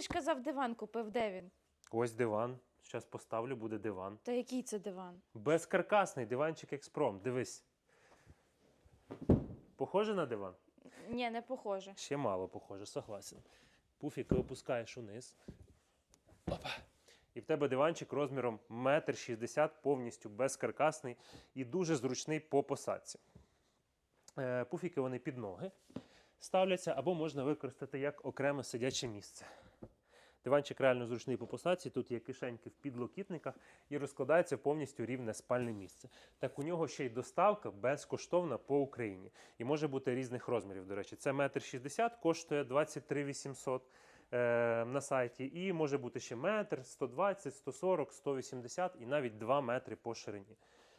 ж казав, диван купив, де він? Ось диван. Зараз поставлю, буде диван. Та який це диван? Безкаркасний диванчик Експром. Дивись. Похоже на диван? Ні, не похоже. Ще мало похоже, согласен. Пуфік опускаєш униз. Опа. І в тебе диванчик розміром 1,60 м, повністю безкаркасний і дуже зручний по посадці. Е, Пуфіки вони під ноги ставляться або можна використати як окреме сидяче місце. Диванчик реально зручний по посадці, тут є кишеньки в підлокітниках і розкладається повністю рівне спальне місце. Так у нього ще й доставка безкоштовна по Україні. І може бути різних розмірів, до речі. Це метр шістдесят, коштує 23 800 е, на сайті. І може бути ще метр, 120, 140, 180 і навіть 2 метри по ширині.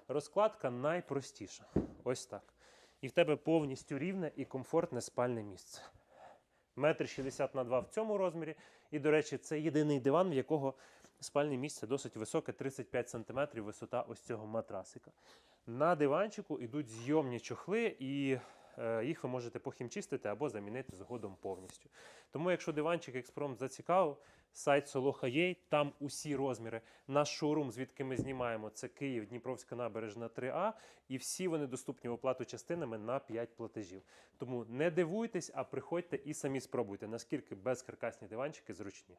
Розкладка найпростіша. Ось так. І в тебе повністю рівне і комфортне спальне місце. Метр 60 на два в цьому розмірі. І, до речі, це єдиний диван, в якого спальне місце досить високе, 35 см висота ось цього матрасика. На диванчику йдуть зйомні чохли, і їх ви можете похімчистити або замінити згодом повністю. Тому, якщо диванчик Експром зацікавив, сайт є, там усі розміри. Наш шоурум, звідки ми знімаємо, це Київ, Дніпровська набережна 3А, і всі вони доступні в оплату частинами на 5 платежів. Тому не дивуйтесь, а приходьте і самі спробуйте, наскільки безкаркасні диванчики зручні.